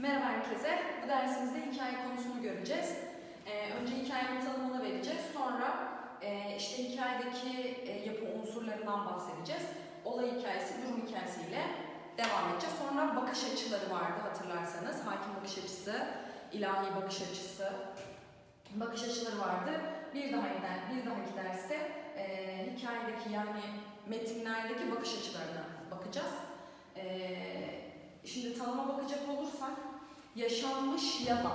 Merhaba herkese. Bu dersimizde hikaye konusunu göreceğiz. Ee, önce hikayenin tanımını vereceğiz. Sonra e, işte hikayedeki e, yapı unsurlarından bahsedeceğiz. Olay hikayesi, durum hikayesiyle devam edeceğiz. Sonra bakış açıları vardı hatırlarsanız. Hakim bakış açısı, ilahi bakış açısı, bakış açıları vardı. Bir daha bir dahaki derste e, hikayedeki yani metinlerdeki bakış açılarına bakacağız. E, Şimdi tanıma bakacak olursak yaşanmış ya da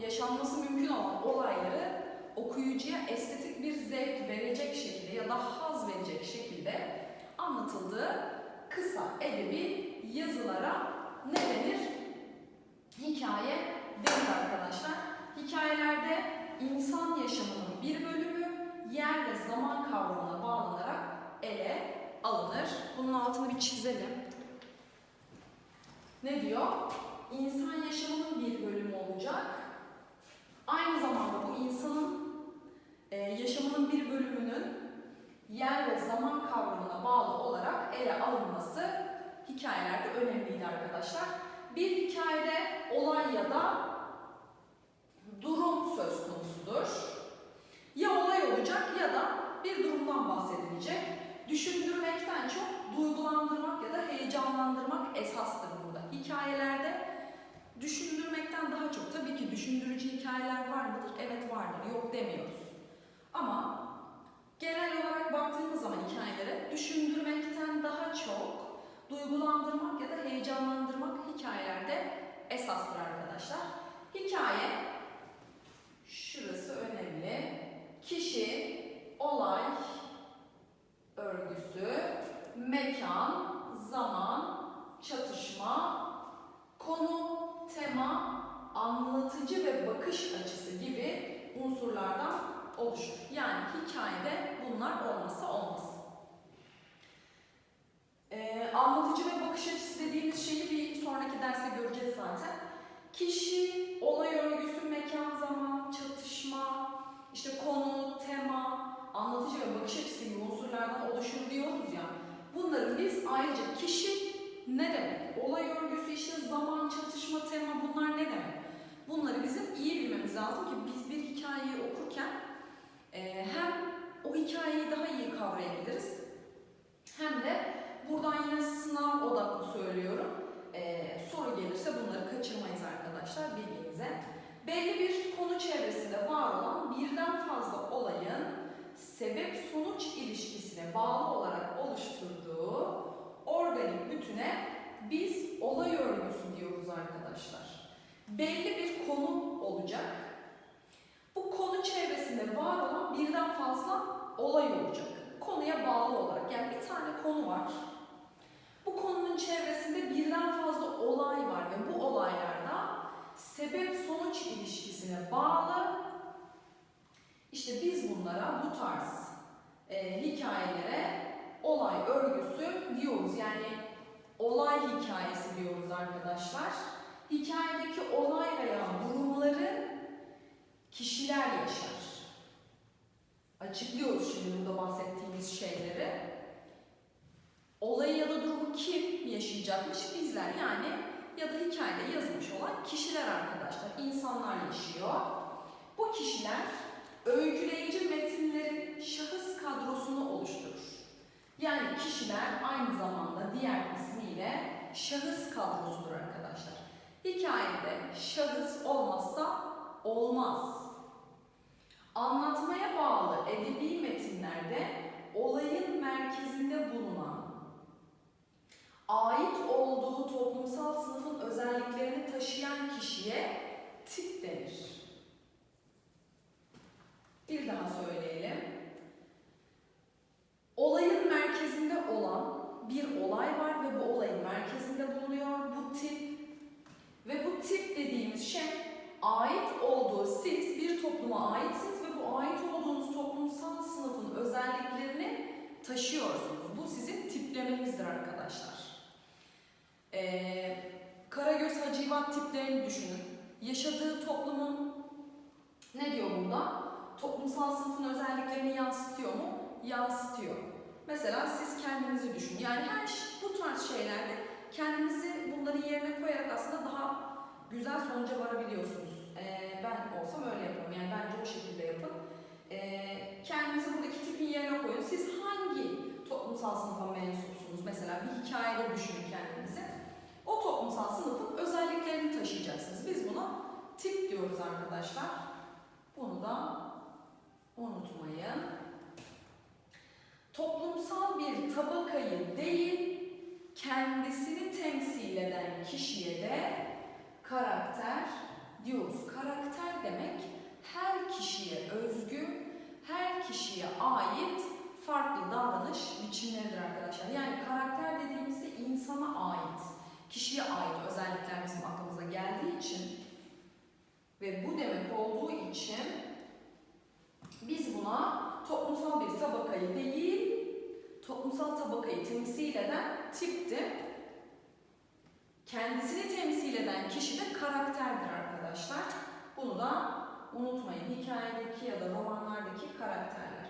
yaşanması mümkün olan olayları okuyucuya estetik bir zevk verecek şekilde ya da haz verecek şekilde anlatıldığı kısa edebi yazılara ne denir? Hikaye denir arkadaşlar. Hikayelerde insan yaşamının bir bölümü yer ve zaman kavramına bağlanarak ele alınır. Bunun altını bir çizelim. Ne diyor? İnsan yaşamının bir bölümü olacak. Aynı zamanda bu insanın e, yaşamının bir bölümünün yer ve zaman kavramına bağlı olarak ele alınması hikayelerde önemliydi arkadaşlar. Bir hikayede olay ya da durum söz konusudur. Ya olay olacak ya da bir durumdan bahsedilecek. Düşündürmekten çok duygulandırmak ya da heyecanlandırmak esastır burada. Hikayelerde düşündürmekten daha çok tabii ki düşündürücü hikayeler var mıdır? Evet vardır. Yok demiyoruz. Ama genel olarak baktığımız zaman hikayelere düşündürmekten daha çok duygulandırmak ya da heyecanlandırmak hikayelerde esastır arkadaşlar. Hikaye şurası önemli. Kişi, olay, örgüsü, mekan, zaman, çatışma, konu, tema, anlatıcı ve bakış açısı gibi unsurlardan oluşur. Yani hikayede bunlar olmazsa olmaz. Ee, anlatıcı ve bakış açısı dediğimiz şeyi bir sonraki derste göreceğiz zaten. Kişi, olay örgüsü, mekan, zaman, çatışma, işte konu, tema, anlatıcı ve bakış açısı gibi unsurlardan oluşur diyoruz ya. Bunların biz ayrıca kişi ne demek? Olay örgüsü işte zaman, çatışma, tema bunlar ne demek? Bunları bizim iyi bilmemiz lazım ki biz bir hikayeyi okurken e, hem o hikayeyi daha iyi kavrayabiliriz hem de buradan yine sınav odaklı söylüyorum. E, soru gelirse bunları kaçırmayız arkadaşlar bilginize. Belli bir konu çevresinde var olan birden fazla olayın sebep-sonuç ilişkisine bağlı olarak oluşturduğu organik bütüne biz olay örgüsü diyoruz arkadaşlar. Belli bir konu olacak. Bu konu çevresinde var olan birden fazla olay olacak. Konuya bağlı olarak yani bir tane konu var. Bu konunun çevresinde birden fazla olay var ve bu olaylarda sebep-sonuç ilişkisine bağlı işte biz bunlara bu tarz e, hikayelere olay örgüsü diyoruz. Yani olay hikayesi diyoruz arkadaşlar. Hikayedeki olay veya durumları kişiler yaşar. Açıklıyoruz şimdi burada bahsettiğimiz şeyleri. Olayı ya da durumu kim yaşayacakmış? Bizler yani ya da hikayede yazılmış olan kişiler arkadaşlar. İnsanlar yaşıyor. Bu kişiler öyküleyici metinlerin şahıs kadrosunu oluşturur. Yani kişiler aynı zamanda diğer ismiyle şahıs kadrosudur arkadaşlar. Hikayede şahıs olmazsa olmaz. Anlatmaya bağlı edebi metinlerde olayın merkezinde bulunan, ait olduğu toplumsal sınıfın özelliklerini taşıyan kişiye tip denir. Bir daha söyleyelim. Olayın merkezinde olan bir olay var ve bu olayın merkezinde bulunuyor bu tip. Ve bu tip dediğimiz şey ait olduğu siz bir topluma aitsiniz ve bu ait olduğunuz toplumsal sınıfın özelliklerini taşıyorsunuz. Bu sizin tiplemenizdir arkadaşlar. Ee, Karagöz Hacivat tiplerini düşünün. Yaşadığı toplumun ne diyor burada? Toplumsal sınıfın özelliklerini yansıtıyor mu? Yansıtıyor. Mesela siz kendinizi düşünün. Yani her bu tarz şeylerde kendinizi bunların yerine koyarak aslında daha güzel sonuca varabiliyorsunuz. Ee, ben olsam öyle yaparım. Yani bence o şekilde yapın. Ee, kendinizi buradaki tipin yerine koyun. Siz hangi toplumsal sınıfa mensupsunuz? Mesela bir hikayede düşünün kendinizi. O toplumsal sınıfın özelliklerini taşıyacaksınız. Biz buna tip diyoruz arkadaşlar. Bunu da unutmayın. Toplumsal bir tabakayı değil, kendisini temsil eden kişiye de karakter diyoruz. Karakter demek her kişiye özgü, her kişiye ait farklı davranış biçimleridir arkadaşlar. Yani karakter dediğimizde insana ait, kişiye ait özellikler bizim aklımıza geldiği için ve bu demek olduğu için biz buna toplumsal bir tabakayı değil, toplumsal tabakayı temsil eden tipti. Kendisini temsil eden kişi de karakterdir arkadaşlar. Bunu da unutmayın. Hikayedeki ya da romanlardaki karakterler.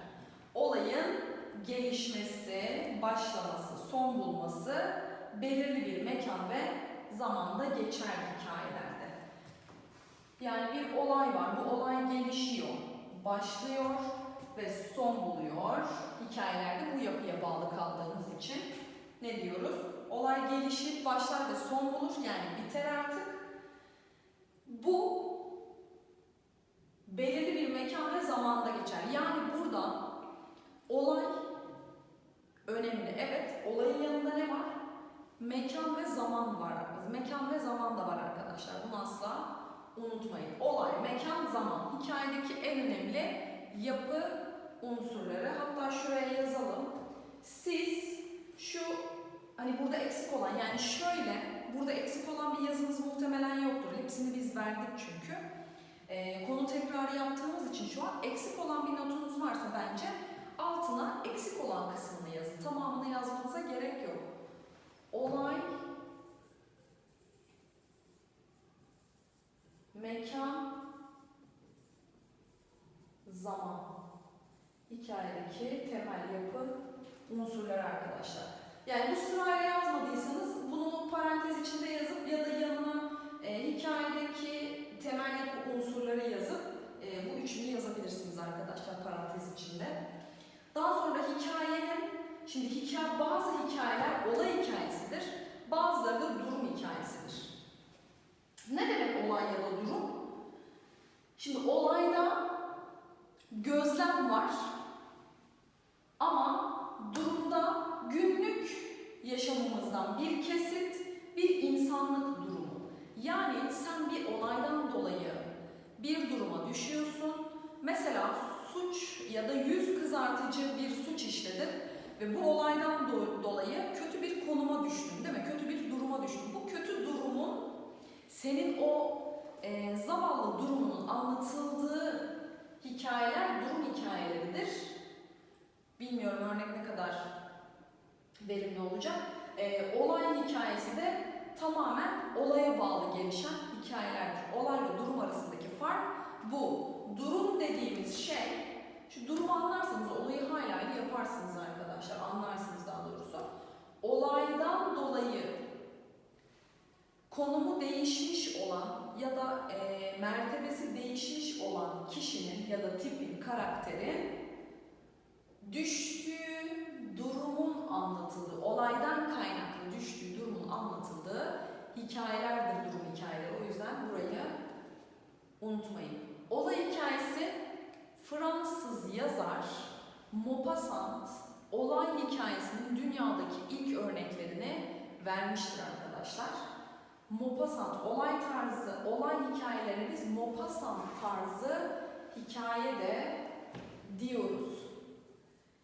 Olayın gelişmesi, başlaması, son bulması belirli bir mekan ve zamanda geçer hikayelerde. Yani bir olay var. Bu olay gelişiyor, başlıyor ve son buluyor. Hikayelerde bu yapıya bağlı kaldığımız için ne diyoruz? Olay gelişip başlar ve son bulur yani biter artık. Bu belirli bir mekan ve zamanda geçer. Yani burada olay önemli. Evet, olayın yanında ne var? Mekan ve zaman var. Mekan ve zaman da var arkadaşlar. Bunu asla unutmayın. Olay, mekan, zaman. Hikayedeki en önemli yapı unsurları. Hatta şuraya yazalım. Siz şu hani burada eksik olan yani şöyle burada eksik olan bir yazınız muhtemelen yoktur. Hepsini biz verdik çünkü. Ee, konu tekrarı yaptığımız için şu an eksik olan bir notunuz varsa bence altına eksik olan kısmını yazın. Tamamını yazmanıza gerek yok. Olay mekan zaman hikayedeki temel yapı unsurları arkadaşlar. Yani bu sırayla yazmadıysanız bunu parantez içinde yazıp ya da yanına e, hikayedeki temel yapı unsurları yazıp e, bu üçünü yazabilirsiniz arkadaşlar parantez içinde. Daha sonra hikayenin, şimdi hikaye, bazı hikayeler olay hikayesidir, bazıları da durum hikayesidir. Ne demek olay ya da durum? Şimdi olayda gözlem var ama durumda günlük yaşamımızdan bir kesit, bir insanlık durumu. Yani sen bir olaydan dolayı bir duruma düşüyorsun. Mesela suç ya da yüz kızartıcı bir suç işledin ve bu olaydan do- dolayı kötü bir konuma düştün değil mi? Kötü bir duruma düştün. Bu kötü durumun senin o e, zavallı durumunun anlatıldığı hikayeler durum hikayeleridir. Bilmiyorum örnek ne kadar verimli olacak. E, olay hikayesi de tamamen olaya bağlı gelişen hikayelerdir. Olay ve durum arasındaki fark bu. Durum dediğimiz şey, şu durumu anlarsanız olayı hala iyi yaparsınız arkadaşlar, anlarsınız daha doğrusu. Olaydan dolayı konumu değişmiş olan ya da e, mertebesi değişmiş olan kişinin ya da tipin, karakterin düştüğü durumun anlatıldığı, olaydan kaynaklı düştüğü durumun anlatıldığı hikayelerdir durum hikayeleri. O yüzden burayı unutmayın. Olay hikayesi Fransız yazar Maupassant olay hikayesinin dünyadaki ilk örneklerini vermiştir arkadaşlar. Maupassant olay tarzı, olay hikayelerine biz Maupassant tarzı hikaye de diyoruz.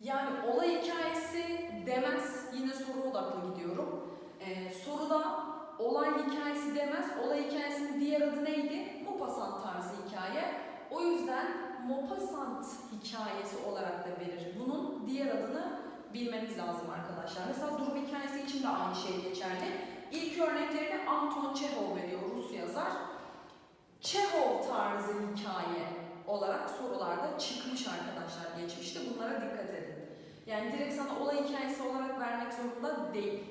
Yani olay hikayesi demez, yine soru odaklı gidiyorum. Ee, soruda olay hikayesi demez, olay hikayesinin diğer adı neydi? Maupassant tarzı hikaye. O yüzden Maupassant hikayesi olarak da verir. Bunun diğer adını bilmeniz lazım arkadaşlar. Mesela durum hikayesi için de aynı şey geçerli. İlk örneklerini Anton Çehov veriyor, Rus yazar. Çehov tarzı hikaye olarak sorularda çıkmış arkadaşlar geçmişte. Bunlara dikkat edin. Yani direkt sana olay hikayesi olarak vermek zorunda değil.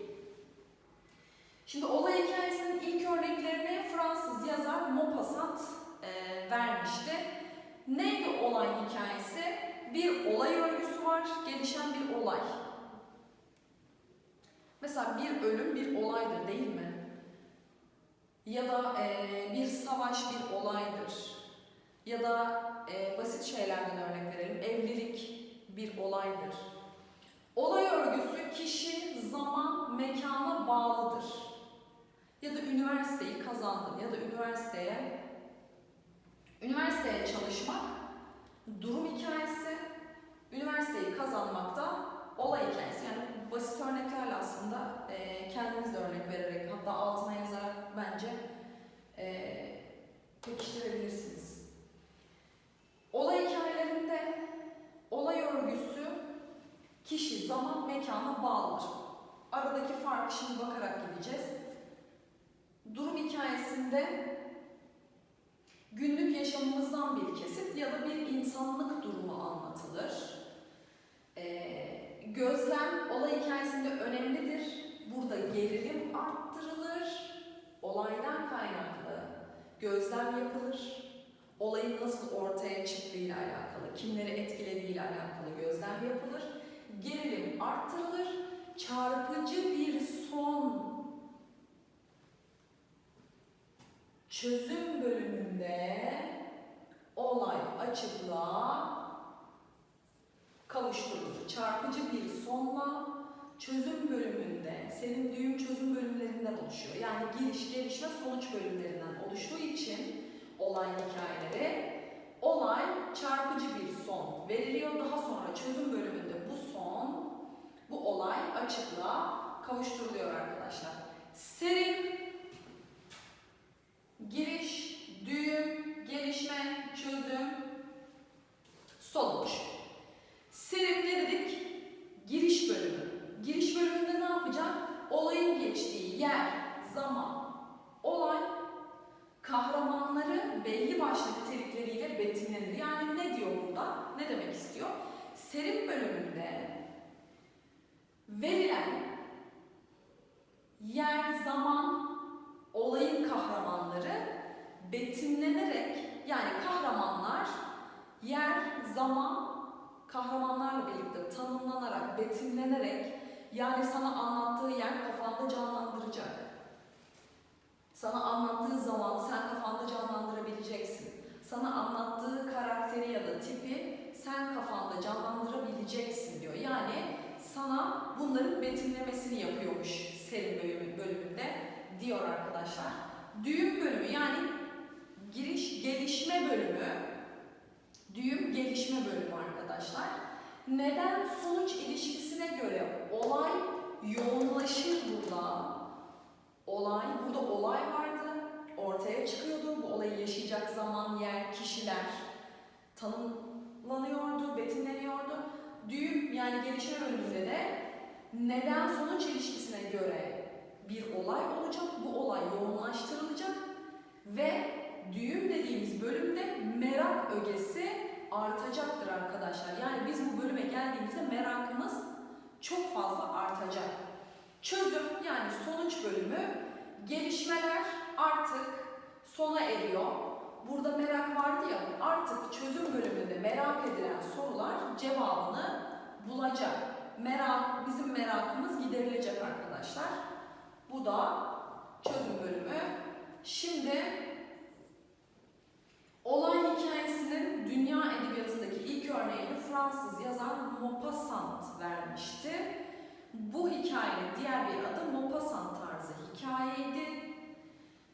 Şimdi olay hikayesinin ilk örneklerini Fransız yazar Maupassant e, vermişti. Neydi olay hikayesi? Bir olay örgüsü var, gelişen bir olay. Mesela bir ölüm bir olaydır değil mi? Ya da e, bir savaş bir olaydır. Ya da e, basit şeylerden örnek verelim. Evlilik bir olaydır. Olay örgüsü kişi, zaman, mekana bağlıdır. Ya da üniversiteyi kazandın ya da üniversiteye üniversiteye çalışmak durum hikayesi, üniversiteyi kazanmak da olay hikayesi. Yani basit örneklerle aslında e, kendiniz de örnek vererek hatta altına yazarak bence e, pekiştirebilirsiniz. Olay hikayelerinde olay örgüsü kişi, zaman, mekana bağlıdır. Aradaki farkı şimdi bakarak gideceğiz. Durum hikayesinde günlük yaşamımızdan bir kesit ya da bir insanlık durumu anlatılır. Ee, gözlem olay hikayesinde önemlidir. Burada gerilim arttırılır. Olaydan kaynaklı gözlem yapılır. Olayın nasıl ortaya çıktığıyla alakalı, kimleri etkilediğiyle alakalı gözlem yapılır. Gerilim arttırılır. Çarpıcı bir son çözüm bölümünde olay açıklığa kavuşturulur. Çarpıcı bir sonla çözüm bölümünde, senin düğüm çözüm bölümlerinden oluşuyor. Yani giriş, gelişme, sonuç bölümlerinden oluştuğu için olay hikayeleri olay çarpıcı bir son veriliyor. Daha sonra çözüm bölümünde bu son, bu olay açıklığa kavuşturuluyor arkadaşlar. Serin Giriş, düğüm, gelişme, çözüm, sonuç. Serim ne dedik? Giriş bölümü. Giriş bölümünde ne yapacak? Olayın geçtiği yer, zaman, olay, kahramanları belli başlı nitelikleriyle betimlenir. Yani ne diyor burada? Ne demek istiyor? Serim bölümünde verilen yer, zaman, olayın kahramanları betimlenerek yani kahramanlar yer, zaman kahramanlarla birlikte tanımlanarak, betimlenerek yani sana anlattığı yer kafanda canlandıracak. Sana anlattığı zaman sen kafanda canlandırabileceksin. Sana anlattığı karakteri ya da tipi sen kafanda canlandırabileceksin diyor. Yani sana bunların betimlemesini yapıyormuş serin bölümü, bölümünde diyor arkadaşlar. Düğüm bölümü yani giriş gelişme bölümü düğüm gelişme bölümü arkadaşlar. Neden sonuç ilişkisine göre olay yoğunlaşır burada. Olay, burada olay vardı. Ortaya çıkıyordu. Bu olayı yaşayacak zaman, yer, kişiler tanımlanıyordu, betimleniyordu. Düğüm yani gelişme bölümünde de neden sonuç ilişkisine göre bir olay olacak. Bu olay yoğunlaştırılacak ve düğüm dediğimiz bölümde merak ögesi artacaktır arkadaşlar. Yani biz bu bölüme geldiğimizde merakımız çok fazla artacak. Çözüm yani sonuç bölümü gelişmeler artık sona eriyor. Burada merak vardı ya artık çözüm bölümünde merak edilen sorular cevabını bulacak. Merak, bizim merakımız giderilecek arkadaşlar. Bu da çözüm bölümü. Şimdi olay hikayesinin dünya edebiyatındaki ilk örneğini Fransız yazar Maupassant vermişti. Bu hikayenin diğer bir adı Maupassant tarzı hikayeydi.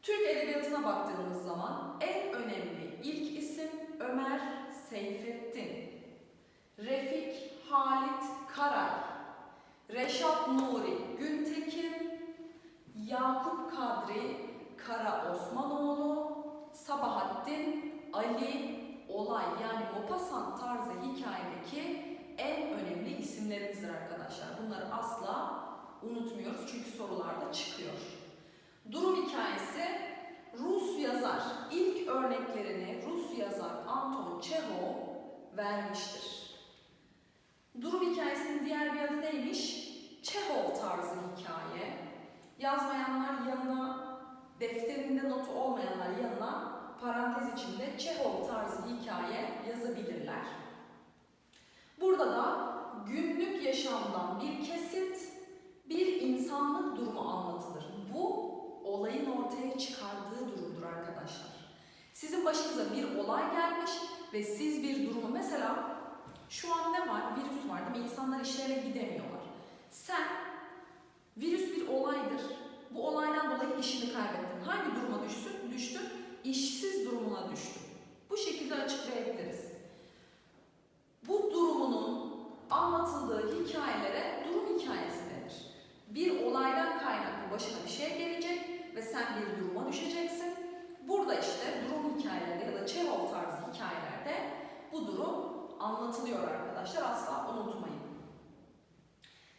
Türk edebiyatına baktığımız zaman en önemli ilk unutmuyoruz çünkü sorularda çıkıyor. Durum hikayesi Rus yazar ilk örneklerini Rus yazar Anton Çehov vermiştir. Durum hikayesinin diğer bir adı neymiş? Çehov tarzı hikaye. Yazmayanlar yanına, defterinde notu olmayanlar yanına parantez içinde Çehov tarzı hikaye yazabilirler. Burada da günlük yaşamdan bir kesit bir insanlık durumu anlatılır. Bu olayın ortaya çıkardığı durumdur arkadaşlar. Sizin başınıza bir olay gelmiş ve siz bir durumu mesela şu an ne var? Virüs var değil mi? İnsanlar işlerine gidemiyorlar. Sen virüs bir olaydır. Bu olaydan dolayı işini kaybettin. Hangi duruma düştün? Düştün. İşsiz durumuna düştün. Bu şekilde açıklayabiliriz. Bu durumunun anlatıldığı hikayelere durum hikayesi. Bir olaydan kaynaklı başına bir şey gelecek ve sen bir duruma düşeceksin. Burada işte durum hikayelerinde ya da Çehov tarzı hikayelerde bu durum anlatılıyor arkadaşlar. Asla unutmayın.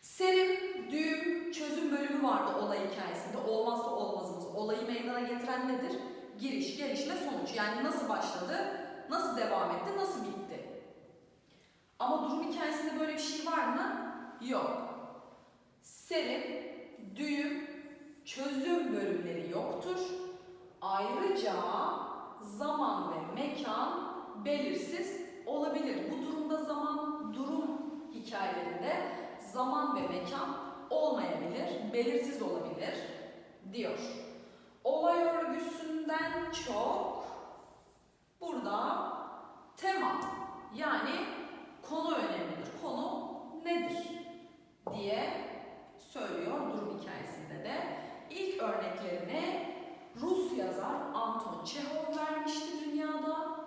Serim, düğüm, çözüm bölümü vardı olay hikayesinde. Olmazsa olmazımız. Olayı meydana getiren nedir? Giriş, gelişme, sonuç. Yani nasıl başladı, nasıl devam etti, nasıl bitti. Ama durum hikayesinde böyle bir şey var mı? Yok. Serim, düğüm, çözüm bölümleri yoktur. Ayrıca zaman ve mekan belirsiz olabilir. Bu durumda zaman, durum hikayelerinde zaman ve mekan olmayabilir, belirsiz olabilir diyor. Olay örgüsünden çok burada tema yani konu önemlidir. Konu nedir diye söylüyor durum hikayesinde de. İlk örneklerini Rus yazar Anton Çehov vermişti dünyada.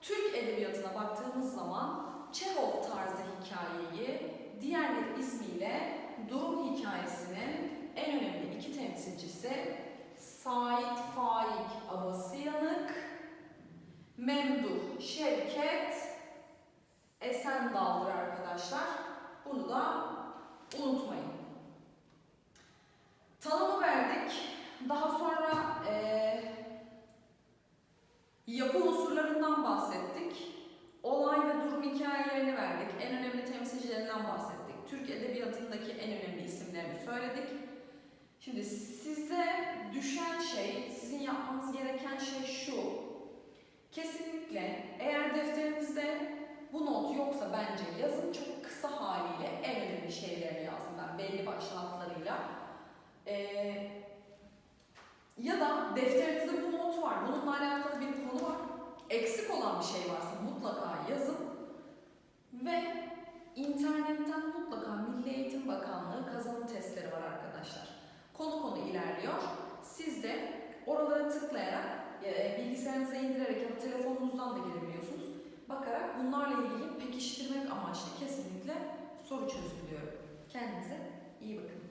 Türk edebiyatına baktığımız zaman Çehov tarzı hikayeyi diğerleri ismiyle durum hikayesinin en önemli iki temsilcisi Sait Faik Abasıyanık, Memduh Şevket Esendal'dır arkadaşlar. Bunu da unutmayın. Tanımı verdik. Daha sonra eee yapı unsurlarından bahsettik. Olay ve durum hikayelerini verdik. En önemli temsilcilerinden bahsettik. Türk edebiyatındaki en önemli isimlerini söyledik. Şimdi size düşen şey, sizin yapmanız gereken şey şu. Kesinlikle eğer defterinizde bu not yoksa bence yazın. Çok kısa haliyle en önemli şeylerini yazdım ben belli başlı. Ee, ya da defterinizde bu not var, bununla alakalı bir konu var. Eksik olan bir şey varsa mutlaka yazın. Ve internetten mutlaka Milli Eğitim Bakanlığı kazanım testleri var arkadaşlar. Konu konu ilerliyor. Siz de oralara tıklayarak, e, bilgisayarınıza indirerek ya da telefonunuzdan da girebiliyorsunuz. Bakarak bunlarla ilgili pekiştirmek amaçlı kesinlikle soru çözülüyor. Kendinize iyi bakın.